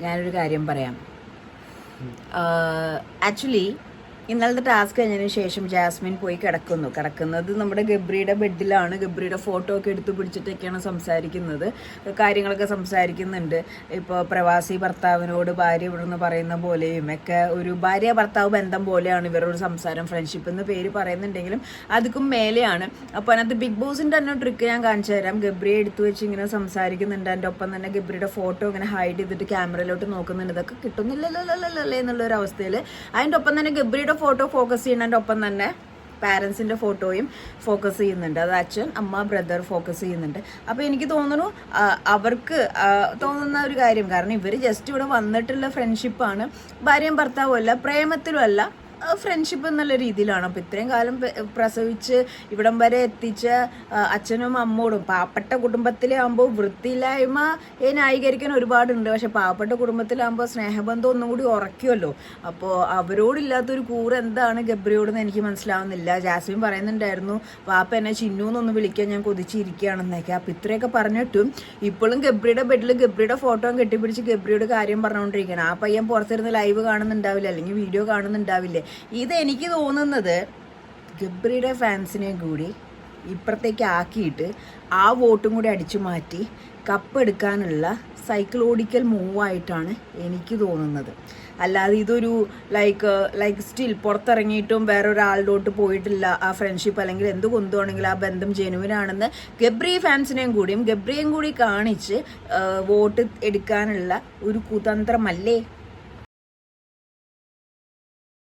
ഞാനൊരു കാര്യം പറയാം. ആക്ച്വലി ഇന്നലത്തെ ടാസ്ക് കഴിഞ്ഞതിന് ശേഷം ജാസ്മിൻ പോയി കിടക്കുന്നു. കിടക്കുന്നത് നമ്മുടെ ഗബ്രിയുടെ ബെഡിലാണ്. ഗബ്രിയുടെ ഫോട്ടോ ഒക്കെ എടുത്തു പിടിച്ചിട്ടൊക്കെയാണ് സംസാരിക്കുന്നത്. കാര്യങ്ങളൊക്കെ സംസാരിക്കുന്നുണ്ട്. ഇപ്പോൾ പ്രവാസി ഭർത്താവിനോട് ഭാര്യ ഇവിടുന്ന് പറയുന്ന പോലെയും ഒക്കെ ഒരു ഭാര്യ ഭർത്താവ് ബന്ധം പോലെയാണ് ഇവരുടെ സംസാരം. ഫ്രണ്ട്ഷിപ്പ് എന്ന് പേര് പറയുന്നുണ്ടെങ്കിലും അതുക്കും മേലെയാണ്. അപ്പോൾ അതിനകത്ത് ബിഗ് ബോസിന്റെ തന്നെ ട്രിക്ക് ഞാൻ കാണിച്ചു തരാം. ഗബ്രിയെ എടുത്തു വെച്ച് ഇങ്ങനെ സംസാരിക്കുന്നുണ്ട്. എന്റെ ഒപ്പം തന്നെ ഗബ്രിയുടെ ഫോട്ടോ ഇങ്ങനെ ഹൈഡ് ചെയ്തിട്ട് ക്യാമറയിലോട്ട് നോക്കുന്നുണ്ട്. ഇതൊക്കെ കിട്ടുന്നില്ലല്ലോ എന്നുള്ള ഒരു അവസ്ഥയിൽ അതിന്റെ ഒപ്പം തന്നെ ഗബ്രിയുടെ ഫോട്ടോ ഫോക്കസ് ചെയ്യുന്നതിന്റെ ഒപ്പം തന്നെ പാരൻസിന്റെ ഫോട്ടോയും ഫോക്കസ് ചെയ്യുന്നുണ്ട്. അത് അച്ഛൻ അമ്മ ബ്രദർ ഫോക്കസ് ചെയ്യുന്നുണ്ട്. അപ്പോൾ എനിക്ക് തോന്നുന്നു അവർക്ക് തോന്നുന്ന ഒരു കാര്യം. കാരണം ഇവർ ജസ്റ്റ് ഇവിടെ വന്നിട്ടുള്ള ഫ്രണ്ട്ഷിപ്പാണ് ഭാര്യയും ഭർത്താവും അല്ല പ്രേമത്തിലും അല്ല ഫ്രണ്ട്ഷിപ്പ് എന്നുള്ള രീതിയിലാണ്? അപ്പോൾ ഇത്രയും കാലം പ്രസവിച്ച് ഇവിടം വരെ എത്തിച്ച അച്ഛനും അമ്മോടും പാവപ്പെട്ട കുടുംബത്തിലെ ആകുമ്പോൾ വൃത്തിയില്ലായ്മ ഏ ന്യായീകരിക്കാൻ ഒരുപാടുണ്ട്. പക്ഷെ പാവപ്പെട്ട കുടുംബത്തിലാകുമ്പോൾ സ്നേഹബന്ധം ഒന്നും കൂടി ഉറക്കുമല്ലോ അപ്പോൾ അവരോടില്ലാത്തൊരു കൂറ് എന്താണ് ഗബ്രിയോടെന്ന് എനിക്ക് മനസ്സിലാവുന്നില്ല. ജാസ്മിൻ പറയുന്നുണ്ടായിരുന്നു വാപ്പ എന്നെ ചിന്നു എന്നൊന്ന് വിളിക്കാൻ ഞാൻ കൊതിച്ചിരിക്കുകയാണെന്നൊക്കെ. അപ്പോൾ ഇത്രയൊക്കെ പറഞ്ഞിട്ടും ഇപ്പോഴും ഗബ്രിയുടെ ബെഡിൽ ഗബ്രിയുടെ ഫോട്ടോ കെട്ടിപ്പിടിച്ച് ഗബ്രിയുടെ കാര്യം പറഞ്ഞുകൊണ്ടിരിക്കണം ആ പയ്യൻ പുറത്തിരുന്ന് ലൈവ് കാണുന്നുണ്ടാവില്ല അല്ലെങ്കിൽ വീഡിയോ കാണുന്നുണ്ടാവില്ലേ? ഇത് എനിക്ക് തോന്നുന്നത് ഗബ്രിയുടെ ഫാൻസിനെയും കൂടി ഇപ്പുറത്തേക്ക് ആക്കിയിട്ട് ആ വോട്ടും കൂടി അടിച്ചു മാറ്റി കപ്പ് എടുക്കാനുള്ള സൈക്കിളോടിക്കൽ മൂവായിട്ടാണ് എനിക്ക് തോന്നുന്നത്. അല്ലാതെ ഇതൊരു ലൈക്ക് ലൈക്ക് സ്റ്റിൽ പുറത്തിറങ്ങിയിട്ടും വേറെ ഒരാളിലോട്ട് പോയിട്ടില്ല ആ ഫ്രണ്ട്ഷിപ്പ് അല്ലെങ്കിൽ എന്ത് കൊന്തുവാണെങ്കിലും ആ ബന്ധം ജെനുവിനാണെന്ന് ഗബ്രി ഫാൻസിനെയും കൂടിയും ഗബ്രിയും കൂടി കാണിച്ച് വോട്ട് എടുക്കാനുള്ള ഒരു കുതന്ത്രമല്ലേ?